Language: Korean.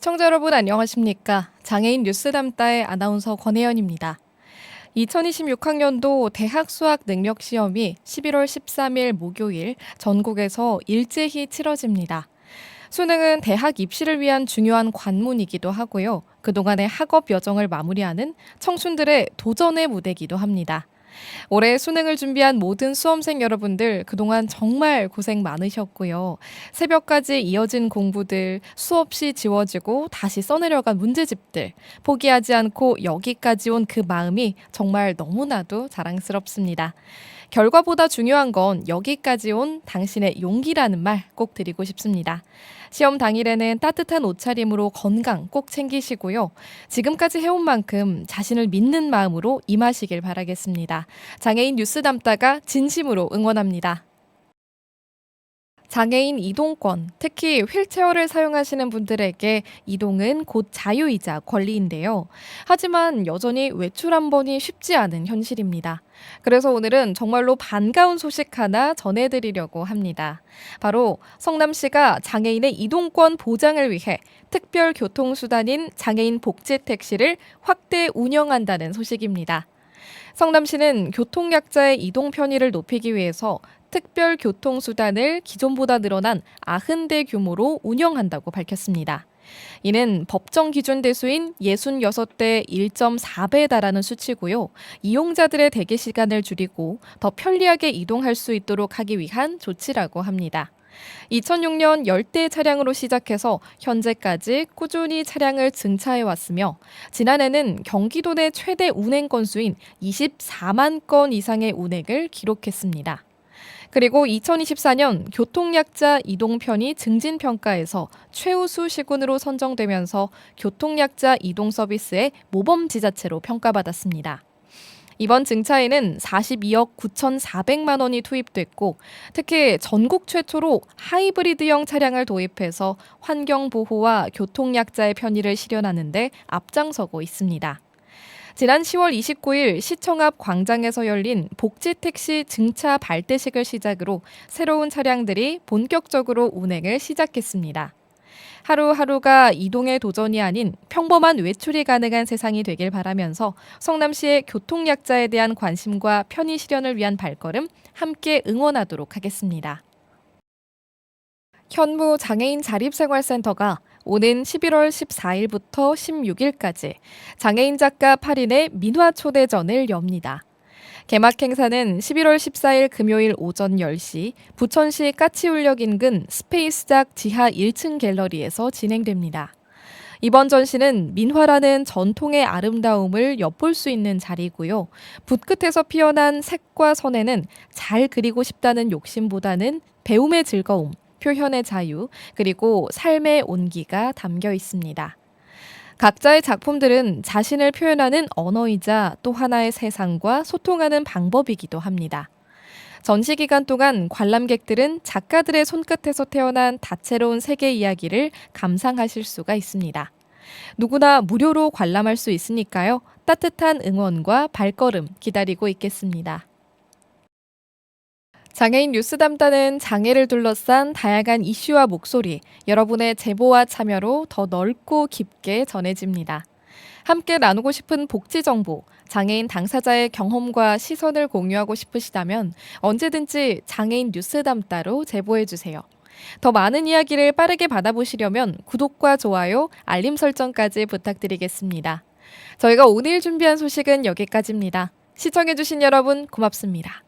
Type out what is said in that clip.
시청자 여러분 안녕하십니까? 장애인 뉴스 담다의 아나운서 권혜연입니다. 2026학년도 대학 수학 능력 시험이 11월 13일 목요일 전국에서 일제히 치러집니다. 수능은 대학 입시를 위한 중요한 관문이기도 하고요. 그동안의 학업 여정을 마무리하는 청춘들의 도전의 무대이기도 합니다. 올해 수능을 준비한 모든 수험생 여러분들 그동안 정말 고생 많으셨고요. 새벽까지 이어진 공부들, 수없이 지워지고 다시 써내려간 문제집들, 포기하지 않고 여기까지 온 그 마음이 정말 너무나도 자랑스럽습니다. 결과보다 중요한 건 여기까지 온 당신의 용기라는 말 꼭 드리고 싶습니다. 시험 당일에는 따뜻한 옷차림으로 건강 꼭 챙기시고요. 지금까지 해온 만큼 자신을 믿는 마음으로 임하시길 바라겠습니다. 장애인 뉴스 담다가 진심으로 응원합니다. 장애인 이동권, 특히 휠체어를 사용하시는 분들에게 이동은 곧 자유이자 권리인데요. 하지만 여전히 외출 한 번이 쉽지 않은 현실입니다. 그래서 오늘은 정말로 반가운 소식 하나 전해드리려고 합니다. 바로 성남시가 장애인의 이동권 보장을 위해 특별 교통수단인 장애인 복지 택시를 확대 운영한다는 소식입니다. 성남시는 교통약자의 이동 편의를 높이기 위해서 특별 교통수단을 기존보다 늘어난 90대 규모로 운영한다고 밝혔습니다. 이는 법정 기준 대수인 66대 1.4배에 달하는 수치고요. 이용자들의 대기 시간을 줄이고 더 편리하게 이동할 수 있도록 하기 위한 조치라고 합니다. 2006년 10대 차량으로 시작해서 현재까지 꾸준히 차량을 증차해 왔으며 지난해는 경기도 내 최대 운행 건수인 24만 건 이상의 운행을 기록했습니다. 그리고 2024년 교통약자 이동 편의 증진 평가에서 최우수 시군으로 선정되면서 교통약자 이동 서비스의 모범 지자체로 평가받았습니다. 이번 증차에는 42억 9,400만 원이 투입됐고 특히 전국 최초로 하이브리드형 차량을 도입해서 환경 보호와 교통 약자의 편의를 실현하는 데 앞장서고 있습니다. 지난 10월 29일 시청 앞 광장에서 열린 복지 택시 증차 발대식을 시작으로 새로운 차량들이 본격적으로 운행을 시작했습니다. 하루하루가 이동의 도전이 아닌 평범한 외출이 가능한 세상이 되길 바라면서 성남시의 교통약자에 대한 관심과 편의 실현을 위한 발걸음 함께 응원하도록 하겠습니다. 현무 장애인 자립생활센터가 오는 11월 14일부터 16일까지 장애인 작가 8인의 민화 초대전을 엽니다. 개막 행사는 11월 14일 금요일 오전 10시 부천시 까치울역 인근 스페이스작 지하 1층 갤러리에서 진행됩니다. 이번 전시는 민화라는 전통의 아름다움을 엿볼 수 있는 자리고요. 붓 끝에서 피어난 색과 선에는 잘 그리고 싶다는 욕심보다는 배움의 즐거움, 표현의 자유, 그리고 삶의 온기가 담겨 있습니다. 각자의 작품들은 자신을 표현하는 언어이자 또 하나의 세상과 소통하는 방법이기도 합니다. 전시 기간 동안 관람객들은 작가들의 손끝에서 태어난 다채로운 세계 이야기를 감상하실 수가 있습니다. 누구나 무료로 관람할 수 있으니까요. 따뜻한 응원과 발걸음 기다리고 있겠습니다. 장애인 뉴스 담다는 장애를 둘러싼 다양한 이슈와 목소리, 여러분의 제보와 참여로 더 넓고 깊게 전해집니다. 함께 나누고 싶은 복지 정보, 장애인 당사자의 경험과 시선을 공유하고 싶으시다면 언제든지 장애인 뉴스 담다로 제보해 주세요. 더 많은 이야기를 빠르게 받아보시려면 구독과 좋아요, 알림 설정까지 부탁드리겠습니다. 저희가 오늘 준비한 소식은 여기까지입니다. 시청해주신 여러분 고맙습니다.